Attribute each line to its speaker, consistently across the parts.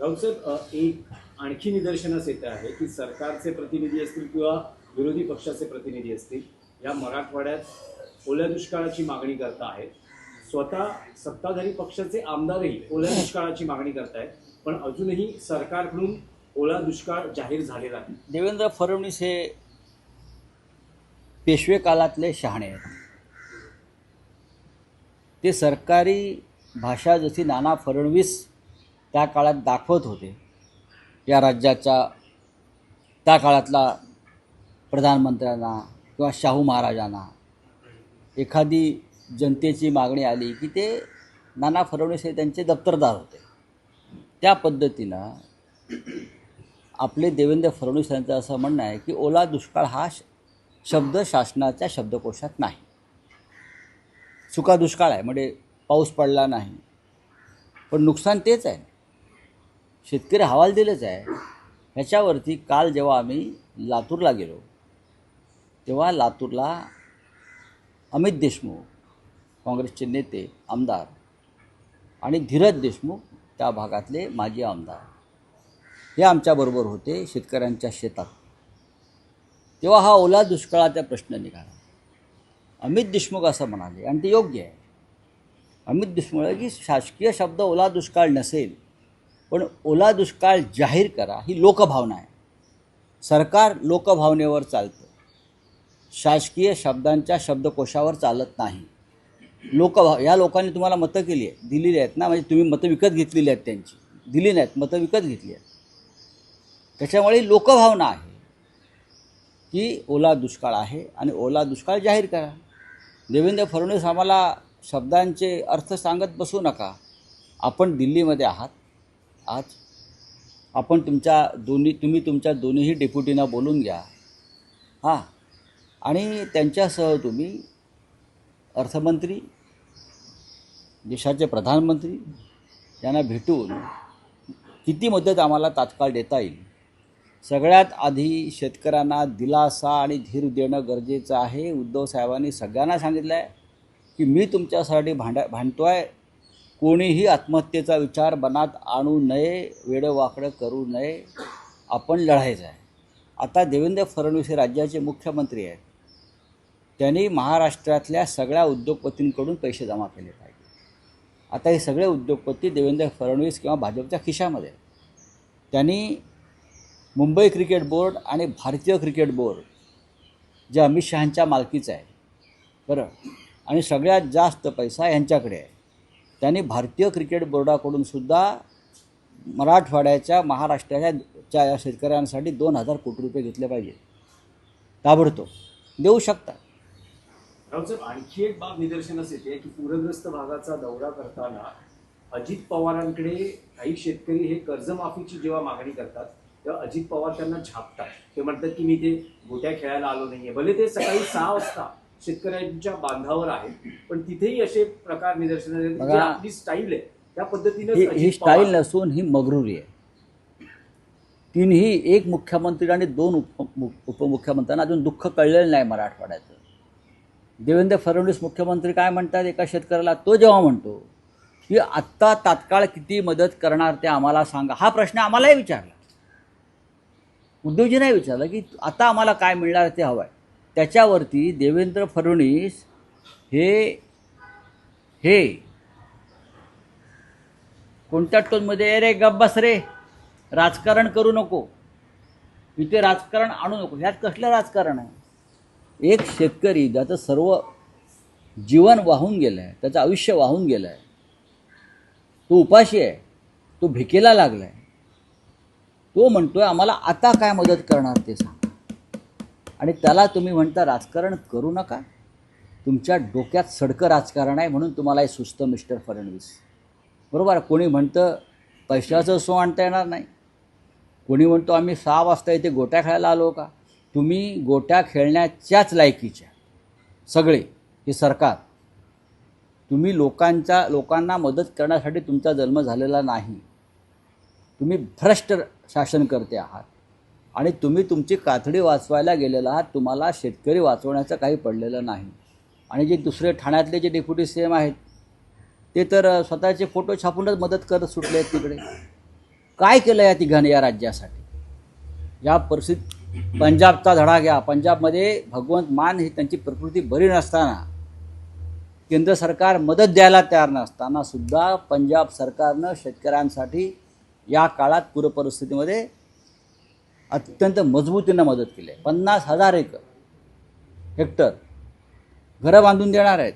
Speaker 1: राऊतसाहेब एक आणखी निदर्शनास येते आहे की सरकारचे प्रतिनिधी असतील किंवा विरोधी पक्षाचे प्रतिनिधी असतील या मराठवाड्यात ओल्या दुष्काळाची मागणी करता आहेत. स्वतः सत्ताधारी पक्षाचे आमदारही ओल्या दुष्काळाची मागणी करतायत पण अजूनही सरकारकडून ओला दुष्काळ जाहीर झालेला नाही.
Speaker 2: देवेंद्र फडणवीस हे पेशवे काळातले शहाणे आहेत. ते सरकारी भाषा जशी नाना फडणवीस त्या काळात दाखवत होते. या राज्याच्या त्या काळातला प्रधानमंत्र्यांना किंवा शाहू महाराजांना एखादी जनतेची मागणी आली की ते नाना फडणवीस हे त्यांचे दप्तरदार होते. त्या पद्धतीनं आपले देवेंद्र फडणवीस यांचं असं म्हणणं आहे की ओला दुष्काळ हा श- शब्द शासनाच्या शब्दकोशात नाही. सुका दुष्काळ आहे म्हणजे पाऊस पडला नाही. पण नुकसान तेच आहे. शेतकरी हवाल दिलंच आहे. ह्याच्यावरती काल जेव्हा आम्ही लातूरला गेलो तेव्हा लातूरला अमित देशमुख काँग्रेसचे नेते आमदार आणि धीरज देशमुख त्या भागातले माजी आमदार हे आमच्याबरोबर होते शेतकऱ्यांच्या शेतात. तेव्हा हा ओला दुष्काळाचा प्रश्न निघाला. अमित देशमुख असं म्हणाले आणि ते योग्य आहे. अमित देशमुख की शासकीय शब्द ओला दुष्काळ नसेल पण ओला दुष्काळ जाहीर करा ही लोकभावना आहे. सरकार लोकभावनेवर चालतं. शासकीय शब्दांच्या शब्दकोशावर चालत नाही. लोकभाव या लोकांनी तुम्हाला मतं केली आहे दिलेली आहेत ना? म्हणजे तुम्ही मतं विकत घेतलेली आहेत त्यांची. दिली नाहीत मतं विकत घेतली आहेत. त्याच्यामुळे लोकभावना आहे की ओला दुष्काळ आहे आणि ओला दुष्काळ जाहीर करा. देवेंद्र फडणवीस आम्हाला शब्दांचे अर्थ सांगत बसू नका. आपण दिल्लीमध्ये आहात. आज आपण तुमच्या दोन्ही तुम्ही तुमच्या दोन्हीही डेप्युटींना बोलून घ्या. हां. आणि त्यांच्यासह तुम्ही अर्थमंत्री देशाचे प्रधानमंत्री यांना भेटून किती मदत आम्हाला तात्काळ देता येईल? सगळ्यात आधी शेतकऱ्यांना दिलासा आणि धीर देणं गरजेचं आहे. उद्धव साहेबांनी सगळ्यांना सांगितलं आहे की मी तुमच्यासाठी भांडा भांडतो आहे कोणीही आत्महत्येचा विचार मनात आणू नये वेडंवाकडं करू नये. आपण लढायचं आहे. आता देवेंद्र फडणवीस हे राज्याचे मुख्यमंत्री आहेत. त्यांनी महाराष्ट्रातल्या सगळ्या उद्योगपतींकडून पैसे जमा केले पाहिजे. आता हे सगळे उद्योगपती देवेंद्र फडणवीस किंवा भाजपच्या खिशामध्ये त्यांनी मुंबई क्रिकेट बोर्ड आणि भारतीय क्रिकेट बोर्ड जे अमित शहांच्या मालकीचं आहे बरं आणि सगळ्यात जास्त पैसा यांच्याकडे आहे. त्यांनी भारतीय क्रिकेट बोर्डाकडून सुद्धा मराठवाड्याच्या महाराष्ट्राच्या च्या या शेतकऱ्यांसाठी दोन हजार कोटी रुपये घेतले पाहिजे. ताबडतोब. देऊ शकता.
Speaker 1: आणखी एक बाब निदर्शनास येते की पूरग्रस्त भागाचा दौरा करताना अजित पवारांकडे काही शेतकरी हे कर्जमाफीची जेव्हा मागणी करतात तेव्हा अजित पवार त्यांना छापतात ते म्हणतात की मी ते गोट्या खेळायला आलो नाहीये. भले ते सकाळी सहा वाजता शेतकऱ्यांच्या बांधावर आहेत पण तिथेही असे प्रकार
Speaker 2: बघा,
Speaker 1: आपली स्टाईल आहे त्या पद्धतीने
Speaker 2: ही ही स्टाईल नसून ही मगरुरी आहे. तीनही एक मुख्यमंत्री आणि दोन उप उपमुख्यमंत्र्यांना अजून दुःख कळलेलं नाही मराठवाड्याचं. देवेंद्र फडणवीस मुख्यमंत्री काय म्हणतात एका शेतकऱ्याला? तो जेव्हा म्हणतो की आत्ता तात्काळ किती मदत करणार ते आम्हाला सांगा. हा प्रश्न आम्हालाही विचारला. उद्धवजी नाही विचारलं की आता आम्हाला काय मिळणार ते हवं आहे त्याच्यावरती देवेंद्र फडणवीस हे हे कोणत्या टोनमध्ये रे? गब्बस रे. राजकारण करू नको. इथे राजकारण आणू नको. ह्यात कसलं राजकारण आहे? एक शेतकरी ज्याचं सर्व जीवन वाहून गेलं आहे त्याचं आयुष्य वाहून गेलं आहे तो उपाशी आहे तो भिकेला लागला आहे तो म्हणतोय आम्हाला आता काय मदत करणार ते सांग. आणि त्याला तुम्ही म्हणता राजकारण करू नका. तुमच्या डोक्यात सडकं राजकारण आहे म्हणून तुम्हाला हे सुस्त मिस्टर फडणवीस. बरोबर? कोणी म्हणतं पैशाचं सो आणता येणार नाही. कोणी म्हणतो आम्ही सहा वाजता इथे गोट्या खेळायला आलो का? तुम्ही गोट्या खेळण्याच्याच लायकीच्या. सगळे हे सरकार. तुम्ही लोकांच्या लोकांना मदत करण्यासाठी तुमचा जन्म झालेला नाही. तुम्ही भ्रष्ट शासन करते आहात. आणि तुम्ही तुमची कातडी वाचवायला गेलेला आहात तुम्हाला शेतकरी वाचवण्याचं काही पडलेलं नाही. आणि जे दुसरे ठाण्यातले जे डेप्युटी सी एम आहेत ते तर स्वतःचे फोटो छापूनच मदत करत सुटले आहेत तिकडे. काय केलं या तिघांनी या राज्यासाठी? या परिस्थितीत पंजाबचा धडा घ्या. पंजाबमध्ये भगवंत मान ही त्यांची प्रकृती बरी नसताना केंद्र सरकार मदत द्यायला तयार नसताना सुद्धा पंजाब सरकारनं शेतकऱ्यांसाठी या काळात पूरपरिस्थितीमध्ये अत्यंत मजबूतीनं मदत केली आहे. पन्नास हजार एकर हेक्टर घरं बांधून देणार आहेत.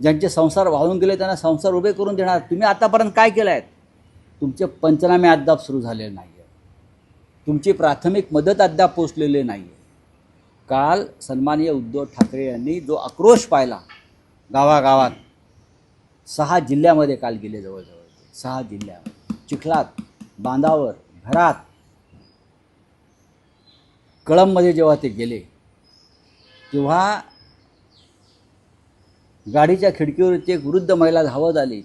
Speaker 2: ज्यांचे संसार वाहून गेले त्यांना संसार उभे करून देणार. तुम्ही आतापर्यंत काय केलं आहे? तुमचे पंचनामे अद्याप सुरू झालेले नाही आहे तुमची प्राथमिक मदत अद्याप पोचलेली नाही आहे काल सन्माननीय उद्धव ठाकरे यांनी जो आक्रोश पाहिला गावागावात सहा जिल्ह्यामध्ये काल गेले जवळजवळ. सहा जिल्ह्यामध्ये चिखलात बांधावर घरात. कळंबमध्ये जेव्हा ते गेले तेव्हा गाडीच्या खिडकीवरती एक वृद्ध महिला धावत आली.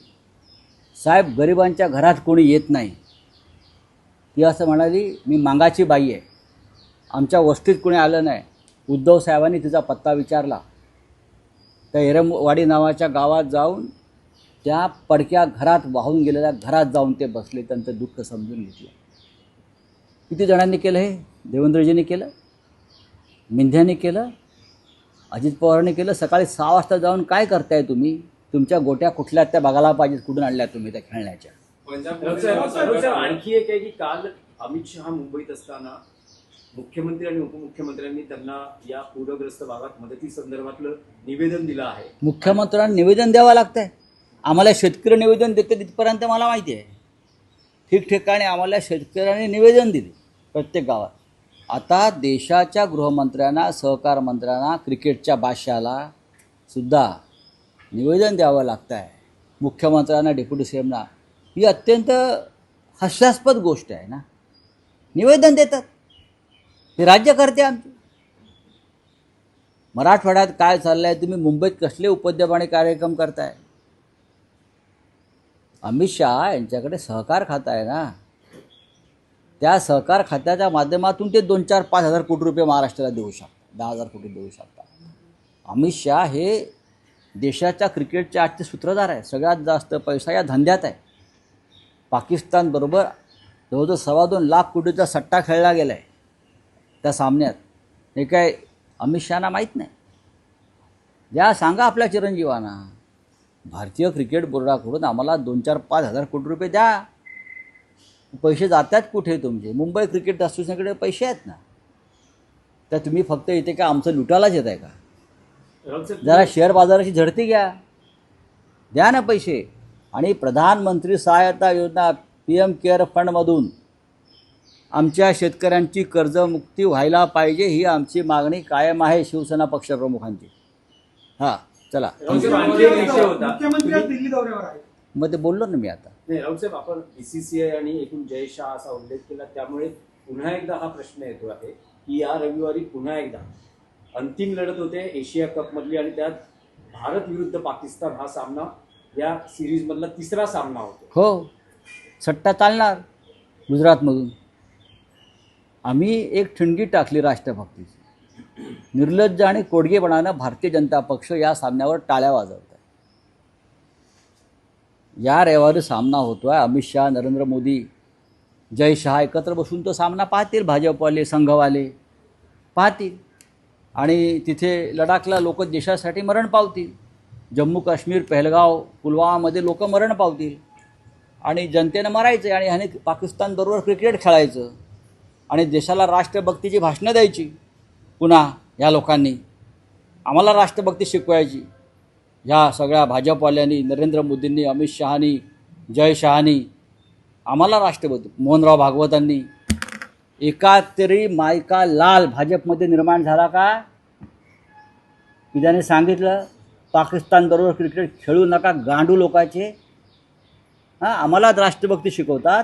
Speaker 2: साहेब गरिबांच्या घरात कोणी येत नाही. ती असं म्हणाली मी मांगाची बाई आहे. आमच्या वस्तीत कोणी आलं नाही. उद्धव साहेबांनी तिचा पत्ता विचारला. त्या एरमवाडी नावाच्या गावात जाऊन त्या पडक्या घरात वाहून गेलेल्या घरात जाऊन ते बसले त्यांचं दुःख समजून घेतलं. किती जणांनी केलं हे? देवेंद्रजींनी केलं? मिंध्याने केलं? अजित पवारांनी केलं? सकाळी सहा वाजता जाऊन काय करताय तुम्ही? तुमच्या गोट्या कुठल्या त्या बघायला पाहिजेत? कुठून आणल्या तुम्ही त्या खेळण्याच्या?
Speaker 1: आणखी एक आहे की काल अमित शहा मुंबईत असताना मुख्यमंत्री आणि उपमुख्यमंत्र्यांनी त्यांना या पूरग्रस्त भागात मदती संदर्भातलं निवेदन दिलं आहे.
Speaker 2: मुख्यमंत्र्यांना निवेदन द्यावं लागतंय. आम्हाला शेतकरी निवेदन देते तिथपर्यंत मला माहिती आहे. ठिकठिकाणी आम्हाला शेतकऱ्यांनी निवेदन दिले प्रत्येक गावात. आता देशाच्या गृहमंत्र्यांना सहकार मंत्र्यांना क्रिकेटच्या बादशाला सुद्धा निवेदन द्यावं लागतं आहे मुख्यमंत्र्यांना डेप्युटी सीएमना. ही अत्यंत हास्यास्पद गोष्ट आहे ना. निवेदन देतात. हे राज्यकर्ते आमचे. मराठवाड्यात काय चाललं आहे तुम्ही मुंबईत कसले उपद्यमाने कार्यक्रम करताय? अमित शहा यांच्याकडे सहकार खातं आहे ना? त्या सहकार खात्याच्या माध्यमातून ते दोन चार पाच हजार कोटी रुपये महाराष्ट्राला देऊ शकतात. दहा हजार कोटी देऊ शकतात. अमित शहा हे देशाच्या क्रिकेटचे आजचे सूत्रधार आहे सगळ्यात जास्त पैसा या धंद्यात आहे. पाकिस्तानबरोबर जवळजवळ सव्वा दोन लाख कोटीचा सट्टा खेळला गेला आहे त्या सामन्यात. हे काय अमित शहाना माहीत नाही? द्या सांगा आपल्या चिरंजीवांना. भारतीय क्रिकेट बोर्डाकडून आम्हाला दोन चार पाच हजार कोटी रुपये द्या. पैसे जातात कुठे तुमचे? मुंबई क्रिकेट असोसिएशनकडे पैसे आहेत ना? तर तुम्ही फक्त इथे का आमचं लुटायलाच येत आहे का? जरा शेअर बाजाराची झडती घ्या. द्या ना पैसे. आणि प्रधानमंत्री सहायता योजना पी एम केअर फंडमधून आमच्या शेतकऱ्यांची कर्जमुक्ती व्हायला पाहिजे ही आमची मागणी कायम आहे शिवसेना पक्षप्रमुखांची हां. चला.
Speaker 3: मुख्यमंत्री आज दिल्ली दौऱ्यावर आहेत.
Speaker 2: मग ते बोललो ना मी आता.
Speaker 1: नाही राऊत साहेब आपण बीसीसीआय आणि एकूण जय शहा असा उल्लेख केला. त्यामुळे पुन्हा एकदा हा प्रश्न येतो आहे की या रविवारी पुन्हा एकदा अंतिम लढत होते एशिया कप मधली आणि त्यात भारत विरुद्ध पाकिस्तान हा सामना या सिरीज मधला तिसरा सामना होतो.
Speaker 2: हो. सट्टा चालणार गुजरातमधून. आम्ही एक ठिणगी टाकली राष्ट्रभक्तीची. निर्लज्ज आणि कोडगेपणानं भारतीय जनता पक्ष या सामन्यावर टाळ्या वाजवत आहे या रविवारी सामना होतो आहे अमित शहा नरेंद्र मोदी जय शहा एकत्र बसून तो सामना पाहतील. भाजपवाले संघवाले पाहतील. आणि तिथे लडाखला लोक देशासाठी मरण पावतील. जम्मू काश्मीर पहलगाव पुलवामामध्ये लोक मरण पावतील. आणि जनतेनं मरायचं आणि ह्याने पाकिस्तानबरोबर क्रिकेट खेळायचं. आणि देशाला राष्ट्रभक्तीची भाषणं द्यायची. पुन्हा ह्या लोकांनी आम्हाला राष्ट्रभक्ती शिकवायची. ह्या सगळ्या भाजपवाल्यांनी नरेंद्र मोदींनी अमित शहानी जय शहानी आम्हाला राष्ट्रभक्ती मोहनराव भागवतांनी. एका तरी मायका लाल भाजपमध्ये निर्माण झाला का? की त्याने सांगितलं पाकिस्तानबरोबर क्रिकेट खेळू नका गांडू लोकाचे. हां आम्हाला राष्ट्रभक्ती शिकवतात.